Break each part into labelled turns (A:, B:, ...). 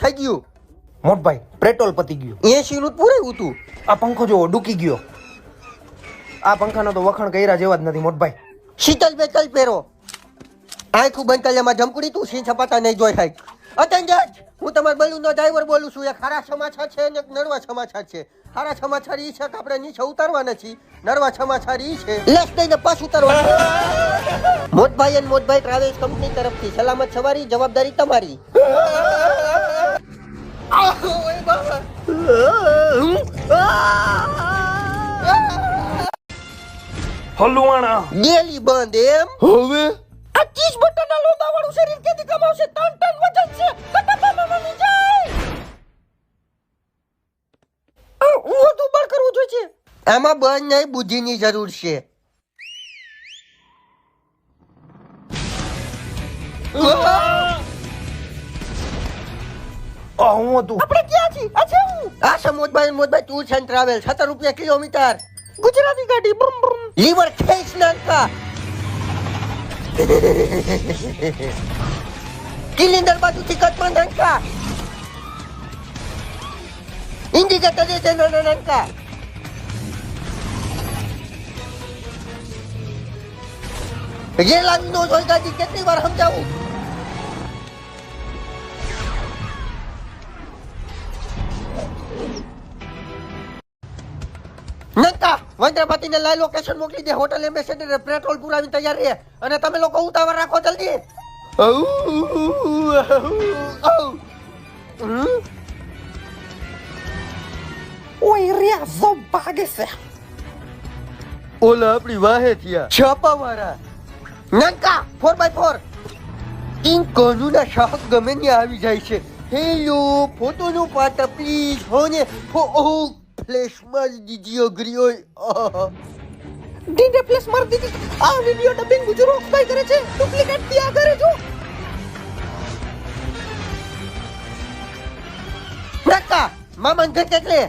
A: થઈ ગયું.
B: મોટભાઈ પેટ્રોલ પતી ગયું.
A: એસી નું પૂરેવું તું.
B: આ પંખો જોવો ડૂકી ગયો. આ પંખાનો તો વખાણ કર્યા જેવા જ નથી મોટભાઈ.
A: શીતલ બેતલ પહેરો. આખું એમાં જમકડી તું સિંહ છપાતા નહીં જોઈ થાય અતંજજ હું તમારા બલૂનનો ડ્રાઈવર બોલું છું. એ ખારા સમાચાર છે અને એક નરવા સમાચાર છે? ખારા સમાચાર ઈ છે કે આપણે નીચે ઉતારવાના છીએ. નરવા સમાચાર ઈ છે. લેસ દઈને પાછું ઉતારવાનું. મોટભાઈ અને મોટભાઈ ટ્રાવેલ્સ કંપની તરફથી સલામત સવારી જવાબદારી તમારી.
B: હલવાણા.
A: ગેલી બંધ એમ.
B: હવે?
A: આ ચીજ બટનના લોદાવાળું શરીર કેથી કમાવશે? તન ટન વજન છે કટાપામાની જાય આ વધુ બળ કરવું જોઈએ છે આમાં બંધ નહીં બુદ્ધિની જરૂર છે.
B: હું હતું.
A: આપણે ક્યાં છીએ? અચ્છા હું. આ સમોદભાઈ મોદભાઈ ટૂર્સ એન્ડ ટ્રાવેલ સત્તર રૂપિયા કિલોમીટર. ગુજરાતી ગાડી બમ બમ લીવર ખેંચ નાખતા કિલિન્ડર બાજુથી પણ નાખતા ઇન્ડિકેટર દે છે રેલ આવી નો જોઈ કેટલી વાર સમજાવું? નકા વંદ્રપતિને લાઈ લોકેશન મોકલી દે. હોટલ એમ્બેસેડર પેટ્રોલ પુરાવી તૈયાર રહે. અને તમે લોકો ઉતાવળ રાખો જલ્દી. ઓય રિયા સો ભાગે છે. ઓલા આપણી વાહે થયા. છાપા વાળા નકા 4x4 કિંગ કોનુના શાક ગમે ત્યાં આવી જાય છે. હેલો ફોટોનો પાટા પ્લીઝ હોને ફો ઓ ફ્લેશ મારી દીધી અઘરી હોય ડીડે ફ્લેશ માર દીધી. આ વિડિયો ડબિંગ ગુજરો ભાઈ કરે છે. ડુપ્લિકેટ દિયા કરે છો. નકા મામાન ઘર કેટલે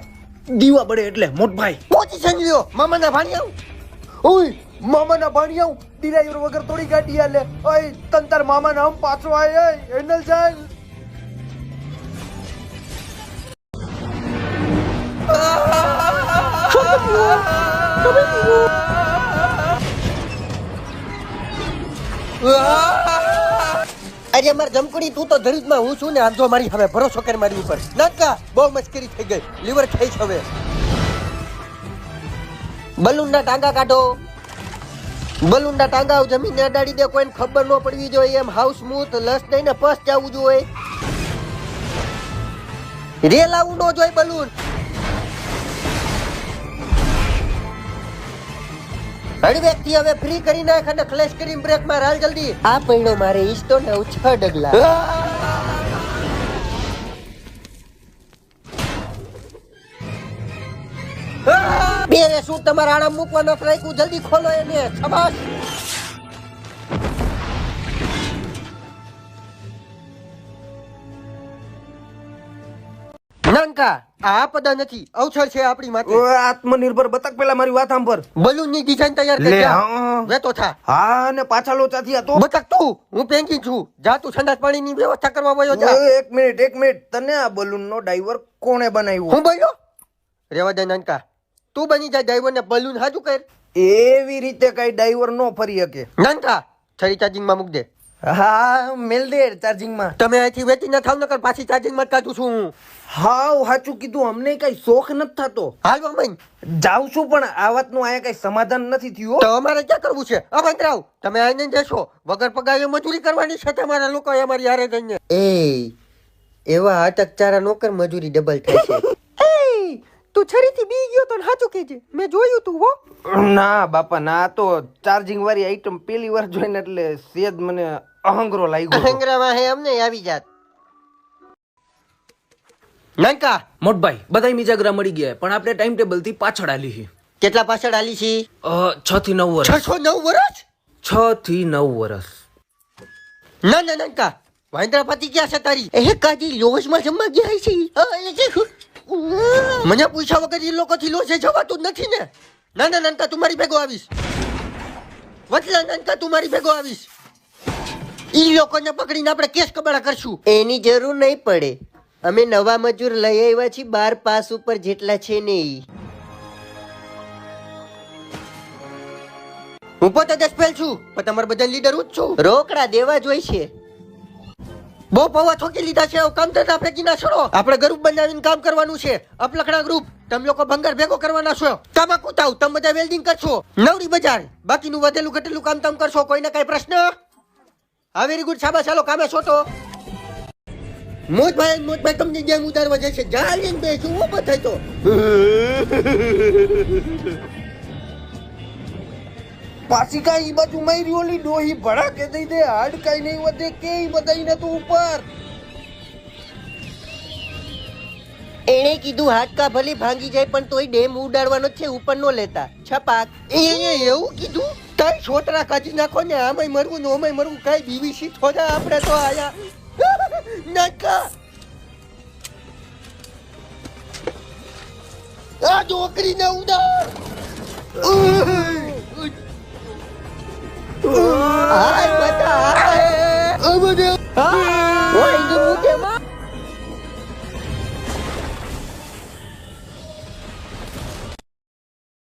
B: દીવા બડે એટલે મોટભાઈ.
A: પોચી લ્યો મામાના ભાણી આવું
B: ઓય મામાના ભાણિયાઓ ડિરાઈવર વગર થોડી ગાડી આલે ઓય તન તાર મામાના આમ પાછો આય ઓય જાય.
A: અરે માર જમકડી, તું તો ધરીજમાં હું છું ને આમ મારી હવે ભરોસો કર મારી ઉપર નાકા બહુ મશ્કરી થઈ ગઈ. લીવર ખાઈ છે હવે. બલૂનના ટાંગા કાઢો. બલૂનના જમીન ને અડાડી દે, કોઈને ખબર ન પડવી જોઈએ. એમ હાઉસ સ્મૂથ લસ દઈને પસ જવું જોઈએ. રેલ આવું ન જોઈએ બલૂન. હળવેકથી હવે ફ્રી કરી નાખ અને ક્લેશ કરીને બ્રેક માર. હાલ જલ્દી. આ પૈણો મારે ઈસ્ટો ને ઉછળ ડગલા. બે શું તમારા આરામ મૂકવાનો રાખ્યું? જલ્દી ખોલો એને છબાસ નાનકા આ પદા નથી. અવસર છે આપણી માટે.
B: આત્મનિર્ભર બતક પેલા મારી વાત સાંભળ.
A: બલૂનની ડિઝાઇન તૈયાર કરી. વેતો થા.
B: હા ને પાછા લોચા થયા તો?
A: બતક તું હું પેંકી છું. જા તું ઠંડા પાણી ની વ્યવસ્થા કરવા વયો જા.
B: એક મિનિટ એક મિનિટ. તને આ બલૂન નો ડ્રાઈવર કોણે બનાવ્યો?
A: હું બોલ્યો? રેવા દે નાનકા. તું બની જા ડ્રાઈવર ને બલૂન હાજુ કર.
B: એવી રીતે કઈ ડ્રાઈવર નો ફરી શકે.
A: નાનકા છરી ચાર્જિંગમાં મૂક દે.
B: હા મેલ દે ચાર્જિંગમાં
A: તમે અહીંથી વેચી ના થાવ નકર પાછી ચાર્જિંગમાં કાઢું છું હું.
B: હાવ સાચું કીધું અમને કઈ શોખ નથી થતો.
A: હાલ મન
B: જાઉં છું પણ આ વાતનું અહીંયા કઈ સમાધાન નથી થયું
A: તો અમારે ક્યાં કરવું છે? અભદ્રાવ તમે આઈને જશો વગર પગારે મજૂરી કરવાની છે તમારા લોકો અમારી હારે જઈને. એ એવા અટકચારા નોકર મજૂરી ડબલ થાય છે. તું છરીથી બી ગયો તો સાચું કહેજે. મેં જોયું તું હો.
B: ના બાપા ના તો ચાર્જિંગ વાળી આઈટમ પેલી વાર જોઈને એટલે સેજ મને અહંગરો લાગ્યો
A: અહંગરામાં હે અમને આવી જાત. લંકા!
C: મોટભાઈ બધા મિજાગરા મળી ગયા પણ આપણે ટાઈમ ટેબલથી પાછળ આલી છે
A: કેટલા પાછળ આલી છી
C: છ થી નવ વર્ષ
A: છ નવ વર્ષ
C: છ થી નવ વર્ષ
A: ના ના લંકા વાંદરા પતિ ક્યાં છે તારી? એ કાજી લોજમાં જમવા ગયા છે મને પૂછ્યા વગર એ લોકોથી લોસે જવાતું નથી ને. ના ના નાનકા તું મારી ભેગો આવીશ. વચલા નાનકા તું મારી ભેગો આવીશ. ઈ લોકોને પકડીને આપણે કેસ કબાડા કરશું.
D: એની જરૂર નહીં પડે. અમે નવા મજૂર લઈ આવ્યા છીએ બાર પાસ ઉપર જેટલા છે ને ઈ.
A: હું પોતે દસપેલ છું પણ તમારા બધા લીડર હું જ છું.
D: રોકડા દેવા જોઈશે
A: બહુ પવા થોકી લીધા છે કામ થતા આપણે કિના છોડો. આપણે ગ્રુપ બનાવીને કામ કરવાનું છે. અપલખણા ગ્રુપ તમે લોકો ભંગાર ભેગો કરવાના છો. તમે કુતાવ તમે બધા વેલ્ડિંગ કરશો. નવરી બજાર. બાકીનું વધેલું ઘટેલું કામ તમે કરશો, કોઈને કઈ પ્રશ્ન? હા વેરી ગુડ સાબા ચાલો કામે છોટો મોજભાઈ મોજભાઈ, તમને જેમ ઉતારવા જાય છે. લઈને બેસું ઊભો થઈ તો.
B: પાછી કાંઈ ઈ બાજુ મારી ઓલી ડોહી ભડાકે દઈ દે હાડ કાંઈ નહીં વધે કે ઈ બધાઈને તું ઉપર.
D: એણે કીધું હાડકા ભલી ભાંગી જાય પણ તોય ડેમ ઉડાડવાનો છે ઉપર નો લેતા. છપાક.
A: એ એ એવું કીધું? કઈ છોતરા કાઢી નાખો ને આમાંય મરવું ને ઓમાંય મરવું કાંઈ બીવીસી થોડા આપણે તો આયા. નાખા. આ છોકરી ને ઉડાડ હાય બતા હાય